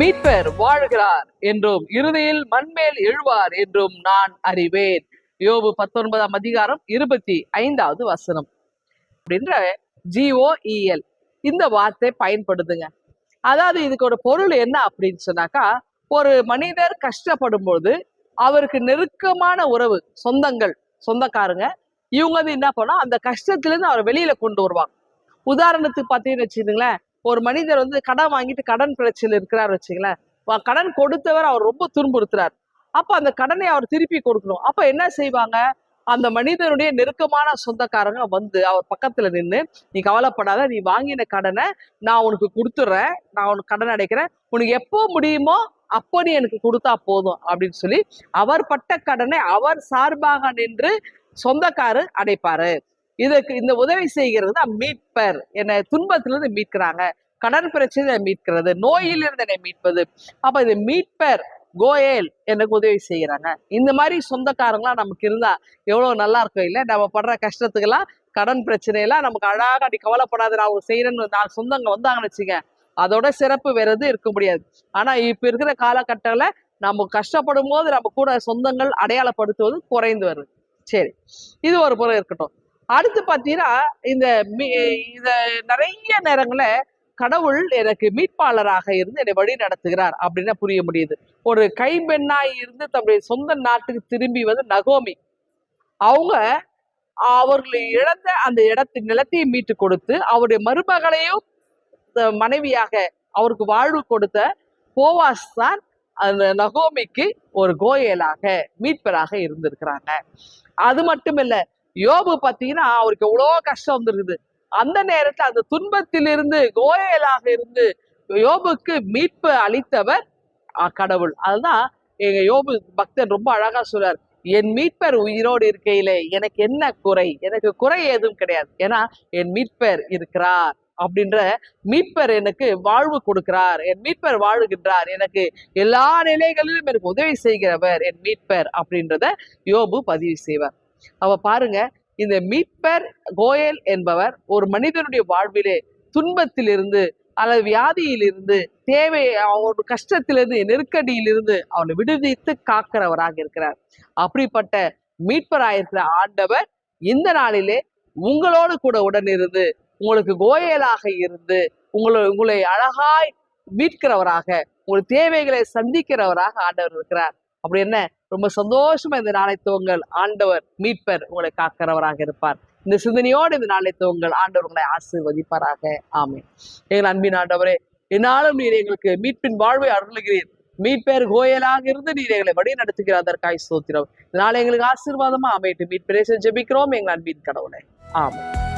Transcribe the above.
மீட்பர் வாழ்கிறார் என்றும் இறுதியில் மண்மேல் எழுவார் என்றும் நான் அறிவேன். யோபு பத்தொன்பதாம் அதிகாரம் இருபத்தி ஐந்தாவது வசனம். அப்படின்ற ஜிஓஇஎல் இந்த வார்த்தை பயன்படுதுங்க அதாவது இதுக்கு ஒரு பொருள் என்ன அப்படின்னு சொன்னாக்கா ஒரு மனிதர் கஷ்டப்படும் பொழுது அவருக்கு நெருக்கமான உறவு சொந்தங்கள் சொந்தக்காரங்க இவங்க வந்து என்ன பண்ணா அந்த கஷ்டத்துல இருந்து வெளியில கொண்டு வருவாங்க. உதாரணத்துக்கு பார்த்தீங்கன்னு வச்சுக்கோங்களேன் ஒரு மனிதர் வந்து கடன் வாங்கிட்டு கடன் பிரச்சனையில் இருக்கிறார் வச்சுங்களேன் கடன் கொடுத்தவர் அவர் ரொம்ப துன்புறுத்துறார். அப்ப அந்த கடனை அவர் திருப்பி கொடுக்கணும். அப்ப என்ன செய்வாங்க? அந்த மனிதனுடைய நெருக்கமான சொந்தக்காரங்க வந்து அவர் பக்கத்துல நின்று நீ கவலைப்படாத நீ வாங்கின கடனை நான் உனக்கு கொடுத்துட்றேன் நான் உனக்கு கடன் அடைக்கிறேன். உனக்கு எப்போ முடியுமோ அப்போ நீ எனக்கு கொடுத்தா போதும். அப்படின்னு சொல்லி அவர் பட்ட கடனை அவர் சார்பாக நின்று சொந்தக்காரு அடைப்பாரு. இதுக்கு இந்த உதவி செய்கிறது தான் மீட்பர். என்னை துன்பத்திலிருந்து மீட்கிறாங்க. கடன் பிரச்சனை மீட்கிறது நோயிலிருந்து என்னை மீட்பது. அப்ப இது மீட்பர் கோயல் எனக்கு உதவி செய்கிறாங்க. இந்த மாதிரி சொந்தக்காரங்களாம் நமக்கு இருந்தா எவ்வளவு நல்லா இருக்கும் இல்லை? நம்ம படுற கஷ்டத்துக்கெல்லாம் கடன் பிரச்சனையெல்லாம் நமக்கு அழகா நீ கவலைப்படாது நான் அவங்க செய்யறேன்னு நான் சொந்தங்க வந்தாங்கன்னு வச்சுங்க அதோட சிறப்பு வேற எதுவும் இருக்க முடியாது. ஆனா இப்ப இருக்கிற காலகட்டத்துல நம்ம கஷ்டப்படும் போது நம்ம கூட சொந்தங்கள் அடையாளப்படுத்துவது குறைந்து வருது. சரி இது ஒரு புறம் இருக்கட்டும். அடுத்து பார்த்தீங்கன்னா இந்த மீ- இந்த நிறைய நேரங்களில் கடவுள் எனக்கு மீட்பாளராக இருந்து என்னை வழி நடத்துகிறார் அப்படின்னு புரிய முடியுது. ஒரு கைம்பெண்ணாய் இருந்து தன்னுடைய சொந்த நாட்டுக்கு திரும்பி வந்து நகோமி. அவங்க அவர்களை இழந்த அந்த இடத்து நிலத்தையும் மீட்டு கொடுத்து அவருடைய மருமகளையும் மனைவியாக அவருக்கு வாழ்வு கொடுத்த போவாஸ் தான் அந்த நகோமிக்கு ஒரு கோயலாக மீட்பராக இருந்திருக்கிறாங்க. அது மட்டும் இல்லை யோபு பார்த்தீங்கன்னா அவருக்கு எவ்வளோ கஷ்டம் வந்திருக்குது. அந்த நேரத்துல அந்த துன்பத்திலிருந்து கோயலாக இருந்து யோபுக்கு மீட்பு அளித்தவர் கடவுள். அதுதான் எங்க யோபு பக்தன் ரொம்ப அழகா சொல்றார். என் மீட்பர் உயிரோடு இருக்கையிலே எனக்கு என்ன குறை? எனக்கு குறை எதுவும் கிடையாது. ஏன்னா என் மீட்பர் இருக்கிறார். அப்படின்ற மீட்பர் எனக்கு வாழ்வு கொடுக்கிறார். என் மீட்பர் வாழுகின்றார். எனக்கு எல்லா நிலைகளிலும் எனக்கு உதவி செய்கிறவர் என் மீட்பர். அப்படின்றத யோபு பதிவு செய்வார். அவ பாருங்க இந்த மீட்பர் கோயல் என்பவர் ஒரு மனிதனுடைய வாழ்விலே துன்பத்திலிருந்து அல்லது வியாதியிலிருந்து தேவை அவனோட கஷ்டத்திலிருந்து நெருக்கடியிலிருந்து அவனை விடுவித்து காக்கிறவராக இருக்கிறார். அப்படிப்பட்ட மீட்பராயிருக்கிற ஆண்டவர் இந்த நாளிலே உங்களோடு கூட உடன் இருந்து உங்களுக்கு கோயலாக இருந்து உங்களை உங்களை அழகாய் மீட்கிறவராக உங்கள் தேவைகளை சந்திக்கிறவராக ஆண்டவர் இருக்கிறார். அப்படி என்ன? ரொம்ப சந்தோஷமா இந்த நாளை துவங்கள் ஆண்டவர் மீட்பர் உங்களை காக்கிறவராக இருப்பார். இந்த சிந்தனையோடு இந்த நாளை துவங்கள் ஆண்டவர் உங்களை ஆசீர்வதிப்பாராக. ஆமே எங்கள் அன்பின் ஆண்டவரே என்னாலும் நீர் எங்களுக்கு மீட்பின் வாழ்வை அருளுகிறீர். மீட்பேர் கோயலாக இருந்து நீர் எங்களை வழி நடத்துகிறார் அதற்காய் சோத்திரம் இதனால எங்களுக்கு ஆசீர்வாதமா அமைட்டு மீட்பரேசன் ஜெபிக்கிறோம் எங்கள் அன்பின் கடவுளை. ஆமென்.